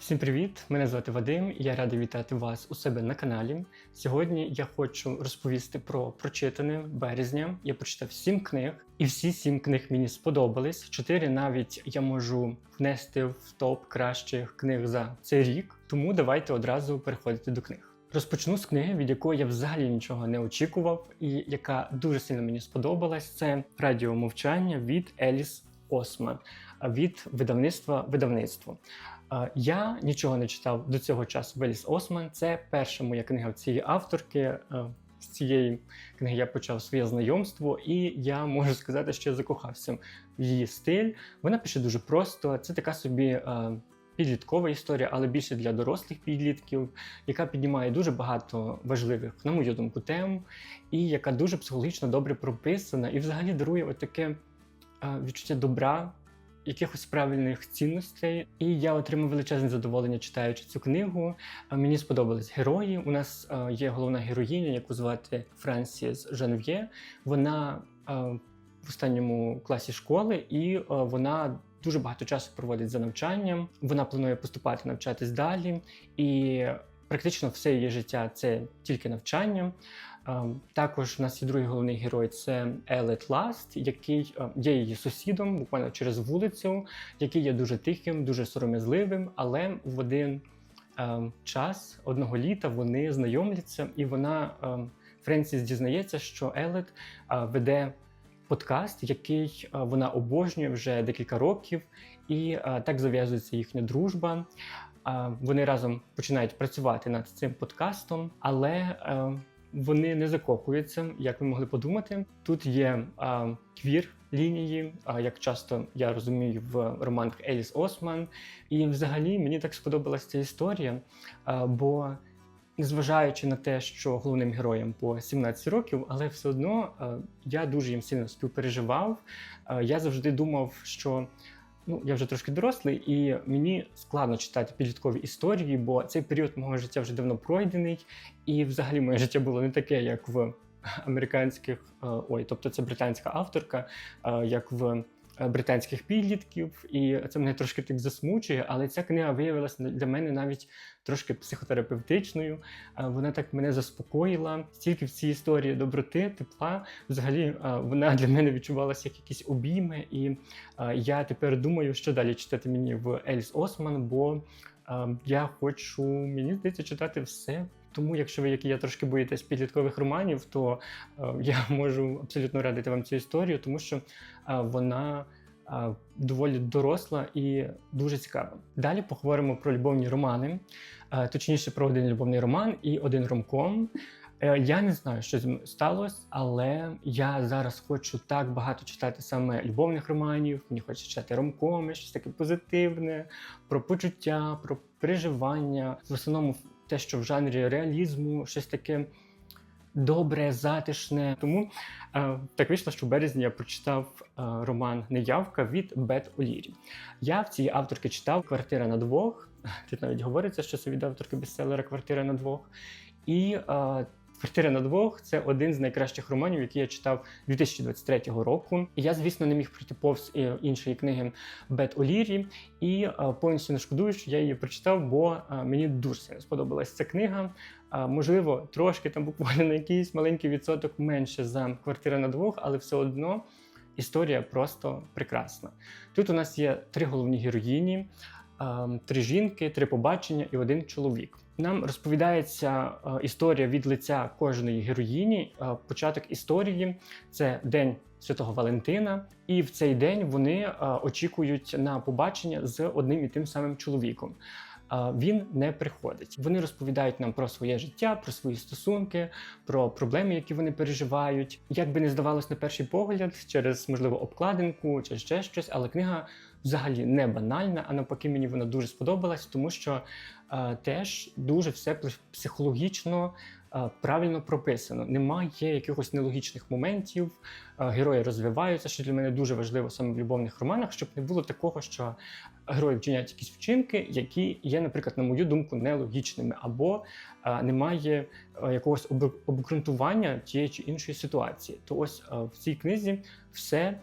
Всім привіт! Мене звати Вадим, я радий вітати вас у себе на каналі. Сьогодні я хочу розповісти про прочитане березня. Я прочитав сім книг, і всі сім книг мені сподобались. Чотири навіть я можу внести в топ кращих книг за цей рік. Тому давайте одразу переходити до книг. Розпочну з книги, від якої я взагалі нічого не очікував, і яка дуже сильно мені сподобалась. Це Радіо мовчання від Еліс Осман від видавництва видавництво. Я нічого не читав до цього часу. Веліс Осман. Це перша моя книга в цієї авторки. Е, З цієї книги я почав своє знайомство, і я можу сказати, що я закохався в її стиль. Вона пише дуже просто. Це така собі. е, Підліткова історія, але більше для дорослих підлітків, яка піднімає дуже багато важливих, на мою думку, тем, і яка дуже психологічно добре прописана, і взагалі дарує отаке е, відчуття добра, якихось правильних цінностей. І я отримав величезне задоволення, читаючи цю книгу. Мені сподобались герої. У нас є головна героїня, яку звати Франсіс Жанв'є. Вона в останньому класі школи, і вона дуже багато часу проводить за навчанням. Вона планує поступати навчатись далі, і практично все її життя це тільки навчання. Також в нас є другий головний герой це Елет Ласт, який є її сусідом, буквально через вулицю, який є дуже тихим, дуже сором'язливим, але в один час одного літа вони знайомляться, і вона Френсіс дізнається, що Елет веде подкаст, який вона обожнює вже декілька років, і так зав'язується їхня дружба. Вони разом починають працювати над цим подкастом, але вони не закохуються, як ви могли подумати. Тут є е, квір лінії, е, як часто я розумію в романах Еліс Осман. І взагалі мені так сподобалася ця історія, е, бо незважаючи на те, що головним героям по 17 років, але все одно е, я дуже їм сильно співпереживав. Е, Я завжди думав, що ну я вже трошки дорослий, і мені складно читати підліткові історії, бо цей період мого життя вже давно пройдений, і взагалі моє життя було не таке, як в американських, е, ой, тобто це британська авторка, е, як в британських підлітків, і це мене трошки так засмучує, але ця книга виявилася для мене навіть трошки психотерапевтичною. Е, Вона так мене заспокоїла. Стільки в цій історії доброти, тепла. Взагалі е, вона для мене відчувалася як якісь обійми, і е, я тепер думаю, що далі читати мені в Ельс Осман, бо е, я хочу, мені здається, читати все. Тому, якщо ви, як і я, трошки боїтесь підліткових романів, то е, я можу абсолютно радити вам цю історію, тому що е, вона е, доволі доросла і дуже цікава. Далі поговоримо про любовні романи, точніше про один любовний роман і один ромком. Я не знаю, що з сталося, але я зараз хочу так багато читати саме любовних романів. Мені хочеться читати ромкоми, щось таке позитивне, про почуття, про переживання. В основному те, що в жанрі реалізму, щось таке добре, затишне. Тому е, так вийшло, що в березні я прочитав е, роман Неявка від Бет Олірі. Я в цій авторки читав Квартира на двох. Тут навіть говориться, що це від авторки бестселера Квартира на двох. І е, Квартира на двох це один з найкращих романів, які я читав 2023 року. Я, звісно, не міг пройти повз е, іншої книги Бет Олірі, і е, повністю не шкодую, що я її прочитав, бо е, мені дуже сподобалася ця книга. Можливо, трошки там буквально на якийсь маленький відсоток менше за квартира на двох, але все одно історія просто прекрасна. Тут у нас є три головні героїні. е, Три жінки, три побачення і один чоловік. Нам розповідається е, історія від лиця кожної героїні. Е, Початок історії це день Святого Валентина, і в цей день вони е, очікують на побачення з одним і тим самим чоловіком. Він не приходить. Вони розповідають нам про своє життя, про свої стосунки, про проблеми, які вони переживають. Як би не здавалось на перший погляд, через можливо обкладинку чи ще щось, але книга взагалі не банальна, а навпаки, мені вона дуже сподобалась, тому що е, теж дуже все психологічно е, правильно прописано. Немає якихось нелогічних моментів, е, герої розвиваються, що для мене дуже важливо саме в любовних романах, щоб не було такого, що герої вчиняють якісь вчинки, які є, наприклад, на мою думку, нелогічними, або е, немає е, якогось об- обґрунтування тієї чи іншої ситуації. То ось е, в цій книзі все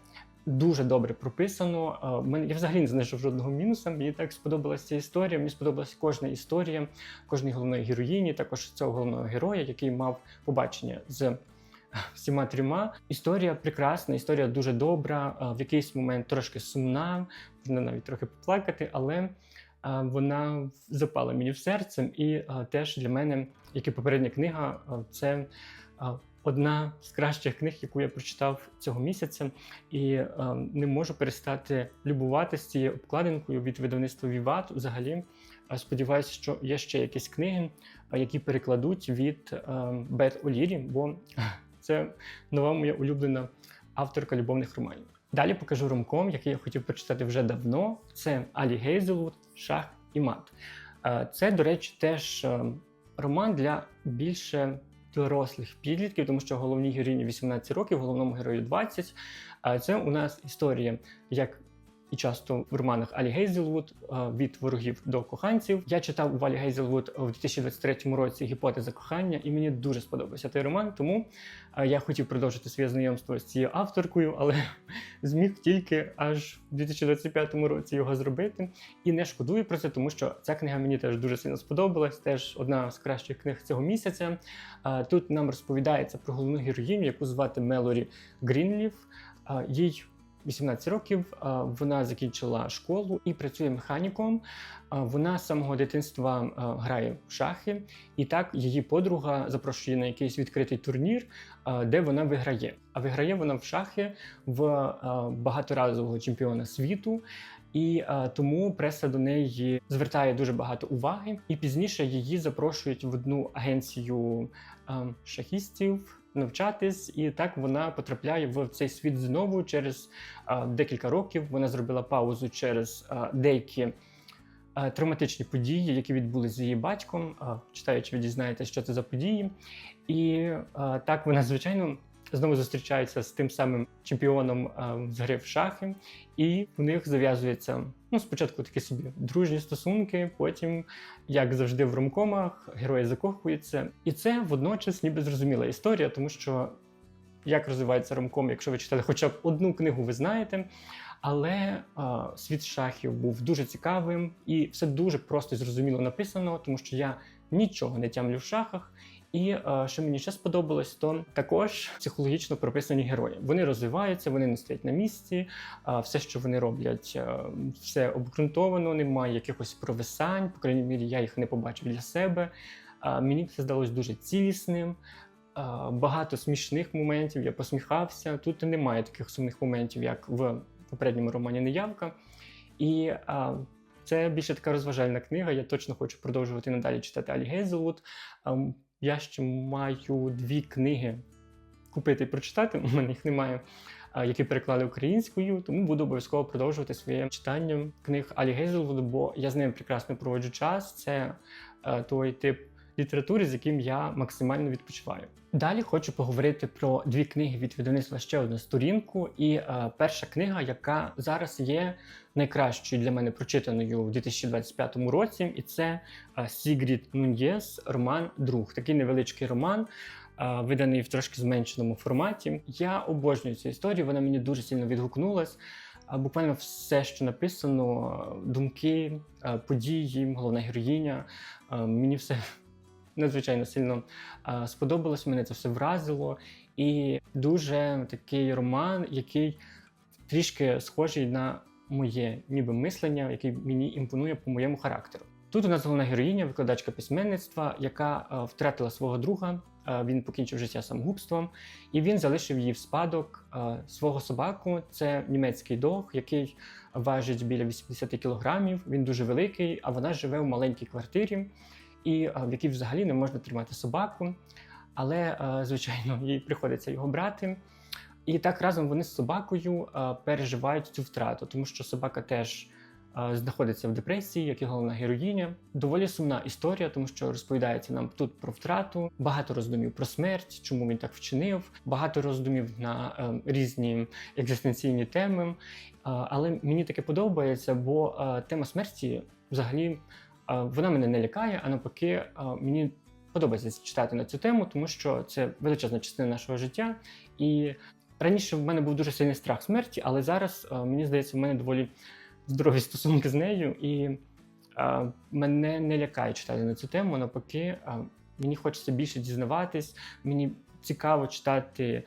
дуже добре прописано. Е, мене я взагалі не знайшов жодного мінуса. Мені так сподобалася ця історія. Мені сподобалася кожна історія, кожної головної героїні, також цього головного героя, який мав побачення з всіма трьома. Історія прекрасна, історія дуже добра. е, В якийсь момент трошки сумна, можна навіть трохи поплакати, але е, вона запала мені в серце. І е, теж для мене, як і попередня книга, е, це е, одна з кращих книг, яку я прочитав цього місяця, і е, не можу перестати любуватися цією обкладинкою від видавництва Віват. Взагалі, сподіваюся, що є ще якісь книги, е, які перекладуть від е, Бет Олірі, бо це нова моя улюблена авторка любовних романів. Далі покажу ромком, який я хотів прочитати вже давно. Це Алі Гейзелвуд, Шах і мат. Е, Це, до речі, теж е, роман для більше дорослих підлітків, тому що головній героїні 18 років, головному герою 20. А Це у нас історія, як і часто в романах Алі Гейзелвуд е, від ворогів до коханців. Я читав у Алі Гейзелвуд у 2023 році гіпотеза кохання, і мені дуже сподобався той роман. Тому е, я хотів продовжити своє знайомство з цією авторкою, але зміг тільки аж в 2025 році його зробити. І не шкодую про це, тому що ця книга мені теж дуже сильно сподобалась. Теж одна з кращих книг цього місяця. Е, Тут нам розповідається про головну героїню, яку звати Мелорі Грінліф. Їй 18 років вона закінчила школу і працює механіком. Вона з самого дитинства грає в шахи, і так її подруга запрошує на якийсь відкритий турнір, де вона виграє. А виграє вона в шахи в багаторазового чемпіона світу. І а, тому преса до неї звертає дуже багато уваги. І пізніше її запрошують в одну агенцію а, шахістів навчатись, і так вона потрапляє в цей світ знову через декілька років. Вона зробила паузу через деякі травматичні події, які відбулись з її батьком. Читаючи, ви дізнаєтесь, що це за події. І так вона, звичайно, знову зустрічається з тим самим чемпіоном з гри в шахи, і в них зав'язується ну, спочатку такі собі дружні стосунки, потім, як завжди, в ромкомах герої закохуються. І це водночас ніби зрозуміла історія, тому що як розвивається ромком, якщо ви читали хоча б одну книгу, ви знаєте. Але а, світ шахів був дуже цікавим і все дуже просто і зрозуміло написано, тому що я нічого не тямлю в шахах. І е, що мені ще сподобалось, то також психологічно прописані герої. Вони розвиваються, вони не стоять на місці. е, все, що вони роблять, е, все обґрунтовано, немає якихось провисань. По крайній мірі, я їх не побачив для себе. Мені це здалось дуже цілісним. Багато смішних моментів, я посміхався. Тут немає таких сумних моментів, як в попередньому романі Неявка. І це більше така розважальна книга. Я точно хочу продовжувати надалі читати Алі Гейзелвуд. Я ще маю дві книги купити і прочитати. У мене їх немає, які переклали українською, тому буду обов'язково продовжувати своє читання книг Алі Гейзелвуд, бо я з ним прекрасно проводжу час. Це е, той тип літератури, з яким я максимально відпочиваю. Далі хочу поговорити про дві книги від видавництва ще одну сторінку. І е, перша книга, яка зараз є найкращою для мене прочитаною у 2025 році, і це е, Сігрід Нуньєс, роман Друг. Такий невеличкий роман. е, Виданий в трошки зменшеному форматі. Я обожнюю цю історію, вона мені дуже сильно відгукнулась. Буквально все, що написано, е, думки, е, події, головна героїня. е, Мені все надзвичайно сильно сподобалось, мене це все вразило. І дуже такий роман, який трішки схожий на моє ніби мислення, який мені імпонує по моєму характеру. Тут у нас головна героїня, викладачка письменництва, яка а, втратила свого друга. а, Він покінчив життя самогубством, і він залишив їй в спадок а, свого собаку. Це німецький дог, який важить біля 80 кілограмів. Він дуже великий, а вона живе в маленькій квартирі і е, в якій взагалі не можна тримати собаку. Але, е, звичайно, їй приходиться його брати. І так разом вони з собакою е, переживають цю втрату, тому що собака теж знаходиться в депресії, як і головна героїня. Доволі сумна історія, тому що розповідається нам тут про втрату, багато роздумів про смерть, чому він так вчинив, багато роздумів на різні екзистенційні теми. Але мені таке подобається, бо тема смерті взагалі. Вона мене не лякає, а навпаки, мені подобається читати на цю тему, тому що це величезна частина нашого життя, і Раніше в мене був дуже сильний страх смерті, але зараз мені здається, в мене доволі здорові стосунки з нею, і мене не лякає читати на цю тему. Навпаки, мені хочеться більше дізнаватись. Мені цікаво читати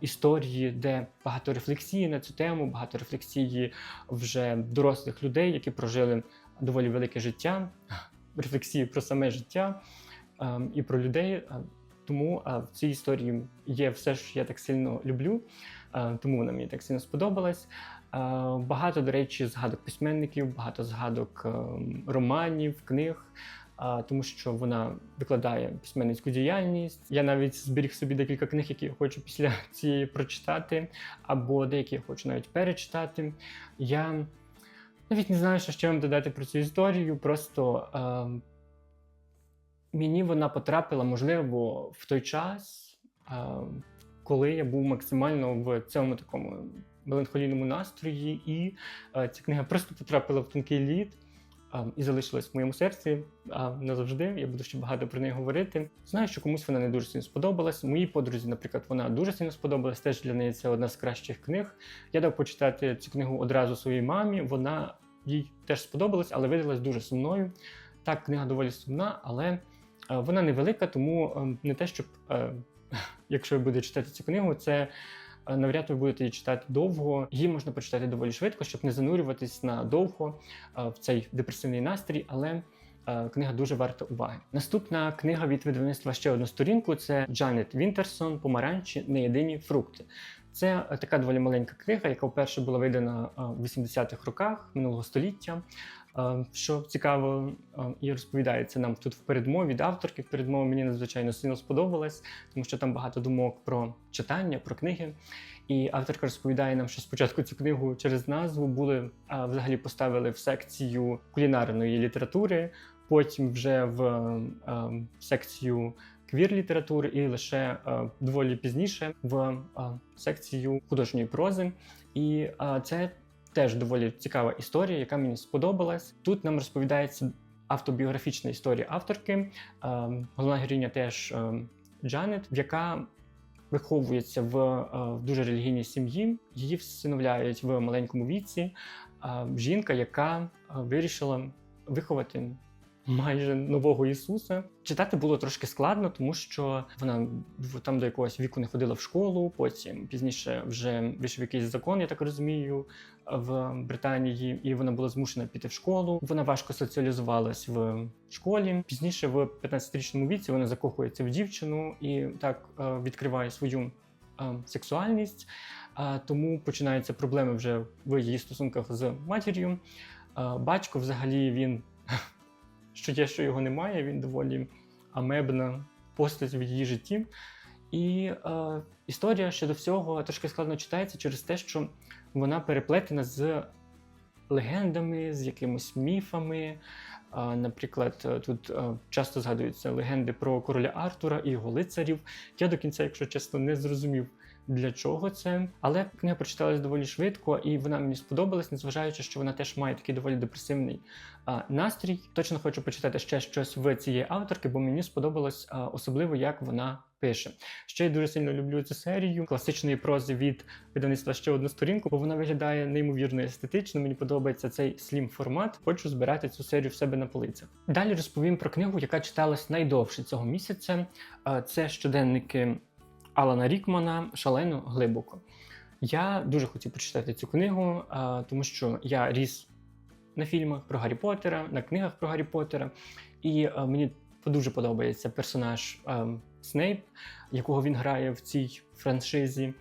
історії, де багато рефлексії на цю тему, багато рефлексії вже дорослих людей, які прожили доволі велике життя, рефлексії про саме життя е, і про людей. Е, Тому е, в цій історії є все, що я так сильно люблю, е, тому вона мені так сильно сподобалась. Багато, до речі, згадок письменників, багато згадок е, романів, книг, тому що вона викладає письменницьку діяльність. Я навіть зберіг собі декілька книг, які я хочу після цієї прочитати, або деякі я хочу навіть перечитати. Я навіть не знаю, що ще вам додати про цю історію. Просто е, мені вона потрапила, можливо, в той час, е, коли я був максимально в цьому такому меланхолійному настрої, і е, ця книга просто потрапила в тонкий лід. І залишилась в моєму серці а, назавжди. Я буду ще багато про неї говорити. Знаю, що комусь вона не дуже сильно сподобалась. Моїй подрузі, наприклад, вона дуже сильно сподобалась. Теж для неї це одна з кращих книг. Я дав почитати цю книгу одразу своїй мамі. Вона їй теж сподобалась, але видалась дуже сумною. Так, книга доволі сумна, але вона невелика, тому е, не те, щоб е, якщо ви будете читати цю книгу, це навряд ви будете її читати довго. Її можна почитати доволі швидко, щоб не занурюватись надовго е, в цей депресивний настрій, але е, книга дуже варта уваги. Наступна книга від видавництва ще одну сторінку це Джанет Вінтерсон Помаранчі не єдині фрукти. Це е, така доволі маленька книга, яка вперше була видана е, в 80-х роках минулого століття. Е, Що цікаво, е, і розповідається нам тут в передмові від авторки. Передмова мені надзвичайно сильно сподобалась, тому що там багато думок про читання, про книги. І авторка розповідає нам, що спочатку цю книгу через назву були взагалі поставили в секцію кулінарної літератури, потім вже в е, секцію квір-літератури, і лише е, доволі пізніше в е, секцію художньої прози. І е, це теж доволі цікава історія, яка мені сподобалась. Тут нам розповідається автобіографічна історія авторки. Е, Головна героїня теж е, Джанет, яка виховується в, е, в дуже релігійній сім'ї. Її всиновляють в маленькому віці. е, Жінка, яка е, вирішила виховати майже нового Ісуса. Читати було трошки складно, тому що вона там до якогось віку не ходила в школу. Потім пізніше вже вийшов якийсь закон, я так розумію, в Британії, і вона була змушена піти в школу. Вона важко соціалізувалась в школі. Пізніше, в 15-річному віці, вона закохується в дівчину і так е, відкриває свою е, сексуальність. Тому починаються проблеми вже в її стосунках з матір'ю. Е, Батько, взагалі, він що є, що його немає. Він доволі амебна постать в її житті. І е, історія щодо всього трошки складно читається через те, що вона переплетена з легендами, з якимось міфами. А, Наприклад, е, тут е, часто згадуються легенди про короля Артура і його лицарів. Я до кінця, якщо чесно, не зрозумів, для чого це. Але книга прочиталась доволі швидко, і вона мені сподобалась, незважаючи, що вона теж має такий доволі депресивний а, настрій. Точно хочу почитати ще щось в цієї авторки, бо мені сподобалось а, особливо, як вона пише. Ще я дуже сильно люблю цю серію класичної прози від видавництва ще одну сторінку, бо вона виглядає неймовірно естетично. Мені подобається цей слім формат. Хочу збирати цю серію в себе на полицях. Далі розповім про книгу, яка читалась найдовше цього місяця. Це щоденники Алана Рікмана шалено глибоко. Я дуже хотів прочитати цю книгу, тому що я ріс на фільмах про Гаррі Поттера, на книгах про Гаррі Поттера, і мені дуже подобається персонаж Снейп, якого він грає в цій франшизі.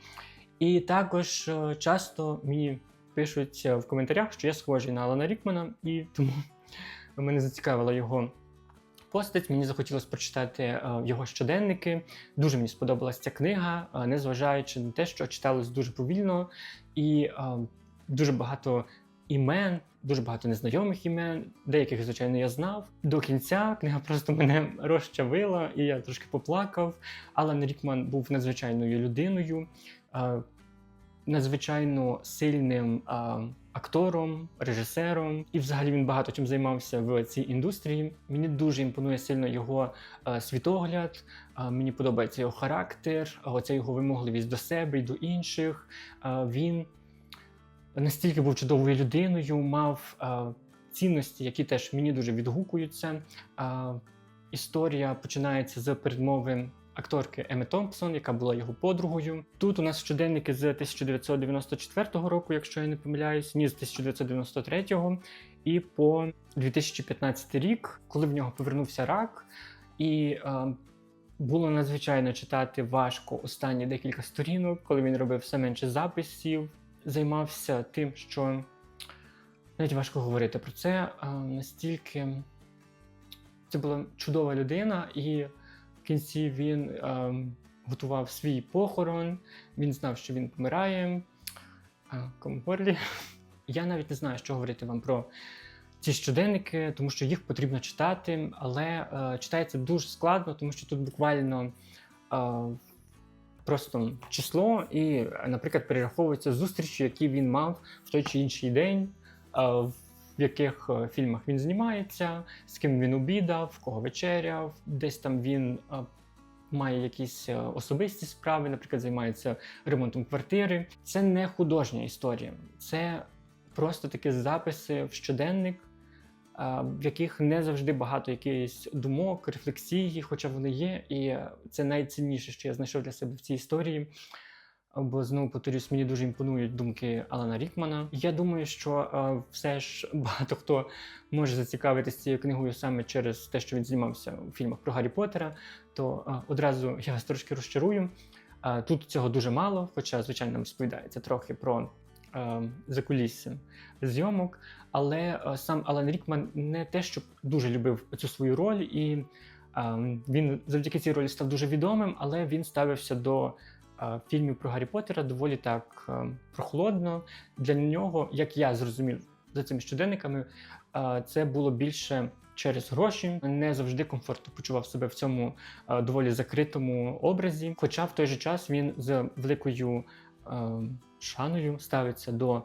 І також е, часто мені пишуть е, в коментарях, що я схожий на Алана Рікмана, і тому мене зацікавила його постать. Мені захотілося прочитати е, його щоденники. Дуже мені сподобалася ця книга, е, незважаючи на те, що читалось дуже повільно і е, дуже багато імен, дуже багато незнайомих імен, деяких, звичайно, я знав. До кінця книга просто мене розчавила, і я трошки поплакав. Алан Рікман був надзвичайною людиною, надзвичайно сильним актором, режисером, і взагалі він багато чим займався в цій індустрії. Мені дуже імпонує сильно його е, світогляд. е, мені подобається його характер, оця його вимогливість до себе і до інших. Е, він настільки був чудовою людиною, мав цінності, які теж мені дуже відгукуються. Історія починається з передмови акторки Еми Томпсон, яка була його подругою. Тут у нас щоденники з 1994 року, якщо я не помиляюсь, ні з 1993 і по 2015 рік, коли в нього повернувся рак, і е, було надзвичайно читати важко останні декілька сторінок, коли він робив все менше записів, займався тим, що навіть важко говорити про це. е, настільки це була чудова людина, і в кінці він е, готував свій похорон. Він знав, що він помирає. Е. Я навіть не знаю, що говорити вам про ці щоденники, тому що їх потрібно читати, але е, читається дуже складно, тому що тут буквально е, просто число, і, наприклад, перераховуються зустрічі, які він мав в той чи інший день. е, в яких е, фільмах він знімається, з ким він обідав, в кого вечеряв, десь там він е, має якісь е, особисті справи, наприклад, займається ремонтом квартири. Це не художня історія, це просто такі записи в щоденник, в яких не завжди багато якихось думок, рефлексії, хоча вони є. І це найцінніше, що я знайшов для себе в цій історії. Бо знову повторюсь, мені дуже імпонують думки Алана Рікмана. Я думаю, що е, все ж багато хто може зацікавитися цією книгою саме через те, що він знімався у фільмах про Гаррі Поттера, то е, одразу я вас трошки розчарую. Е, тут цього дуже мало, хоча, звичайно, розповідається трохи про е, закулісся зйомок. Але е, сам Алан Рікман не те, щоб дуже любив цю свою роль, і е, він завдяки цій ролі став дуже відомим, але він ставився до фільмів про Гаррі Поттера доволі так е, прохолодно. Для нього, як я зрозумів за цими щоденниками, е, це було більше через гроші. Не завжди комфортно почував себе в цьому е, доволі закритому образі. Хоча в той же час він з великою шаною ставиться до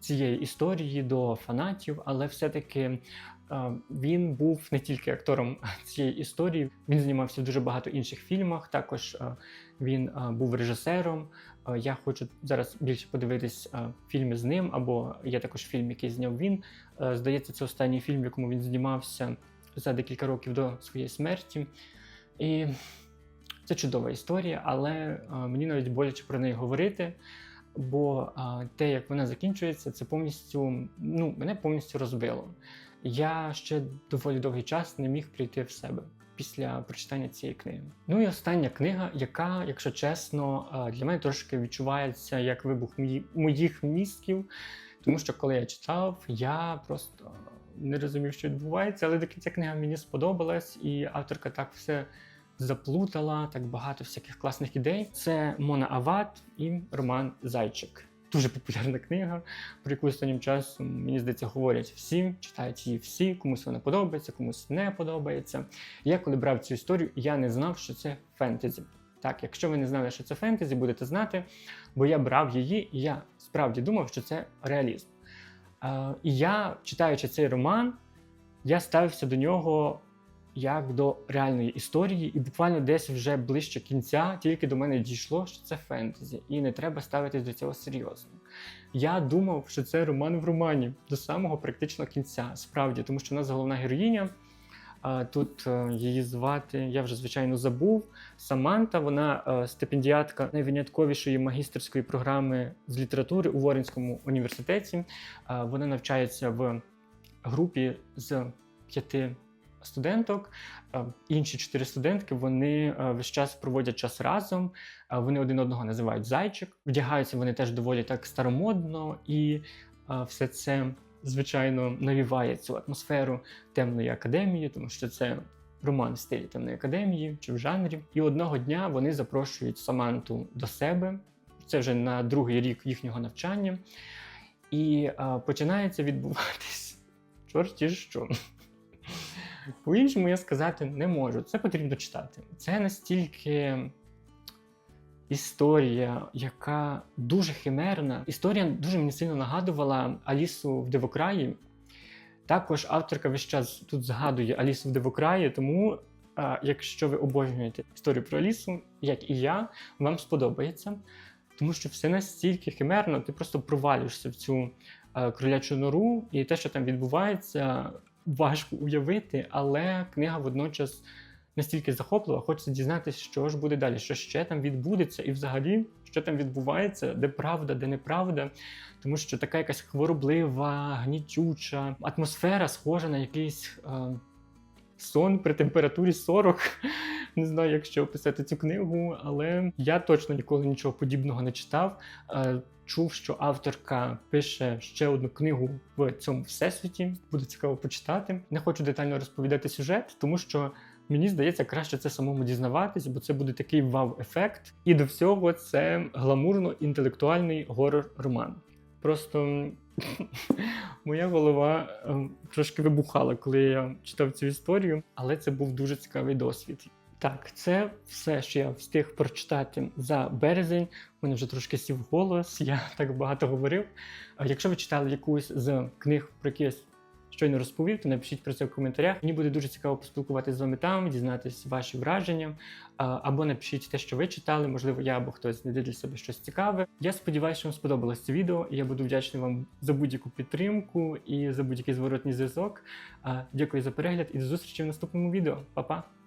цієї історії, до фанатів, але все-таки він був не тільки актором цієї історії, він знімався в дуже багато інших фільмах. Також він був режисером. Я хочу зараз більше подивитись фільми з ним, або є також фільм, який зняв він. Здається, це останній фільм, в якому він знімався за декілька років до своєї смерті. І це чудова історія, але мені навіть боляче про неї говорити. Бо те, як вона закінчується, це повністю ну, мене повністю розбило. Я ще доволі довгий час не міг прийти в себе після прочитання цієї книги. Ну і остання книга, яка, якщо чесно, для мене трошки відчувається як вибух моїх мізків. Тому що коли я читав, я просто не розумів, що відбувається, але до кінця книга мені сподобалась, і авторка так все заплутала, так багато всяких класних ідей. Це Мона Ават і Роман Зайчик. Дуже популярна книга, про яку останнім часом, мені здається, говорять всі, читають її всі, комусь вона подобається, комусь не подобається. Я коли брав цю історію, я не знав, що це фентезі. Так, якщо ви не знали, що це фентезі, будете знати, бо я брав її, і я справді думав, що це реалізм. Е, і я, читаючи цей роман, я ставився до нього як до реальної історії, і буквально десь вже ближче кінця тільки до мене дійшло, що це фентезі, і не треба ставитись до цього серйозно. Я думав, що це роман в романі до самого практично кінця, справді, тому що у нас головна героїня. Тут е, її звати, я вже звичайно забув. Саманта, вона е, стипендіатка найвинятковішої магістерської програми з літератури у Воринському університеті. Е, Вона навчається в групі з п'яти студенток. Е, Інші чотири студентки вони е, весь час проводять час разом. е, Вони один одного називають зайчик. Вдягаються вони теж доволі так старомодно, і все це звичайно навіває цю атмосферу темної академії, тому що це роман в стилі темної академії чи в жанрі. І одного дня вони запрошують Саманту до себе. Це вже на другий рік їхнього навчання. І е, починається відбуватись чорті що. По-іншому я сказати не можу. Це потрібно читати. Це настільки історія, яка дуже химерна. Історія дуже мені сильно нагадувала Алісу в Дивокраї. Також авторка весь час тут згадує Алісу в Дивокраї, тому якщо ви обожнюєте історію про Алісу, як і я, вам сподобається. Тому що все настільки химерно, ти просто провалюєшся в цю е, кролячу нору, і те, що там відбувається, важко уявити, але книга водночас настільки захоплива, хочеться дізнатися, що ж буде далі, що ще там відбудеться, і взагалі, що там відбувається, де правда, де неправда. Тому що така якась хвороблива, гнітюча атмосфера схожа на якийсь е, сон при температурі 40. Не знаю, як ще описати цю книгу, але я точно ніколи нічого подібного не читав. Е, Чув, що авторка пише ще одну книгу в цьому всесвіті. Буде цікаво почитати. Не хочу детально розповідати сюжет, тому що мені здається, краще це самому дізнаватись, бо це буде такий вау-ефект. І до всього це гламурно-інтелектуальний горор-роман. Просто моя голова е, трошки вибухала, коли я читав цю історію, але це був дуже цікавий досвід. Так, це все, що я встиг прочитати за березень. У мене вже трошки сів голос, я так багато говорив. Якщо ви читали якусь з книг, про які я щойно розповів, то напишіть про це в коментарях. Мені буде дуже цікаво поспілкуватися з вами там, дізнатися ваші враження. Або напишіть те, що ви читали, можливо, я або хтось знайде для себе щось цікаве. Я сподіваюся, що вам сподобалось це відео, і я буду вдячний вам за будь-яку підтримку і за будь-який зворотній зв'язок. Дякую за перегляд і до зустрічі в наступному відео. Па-па!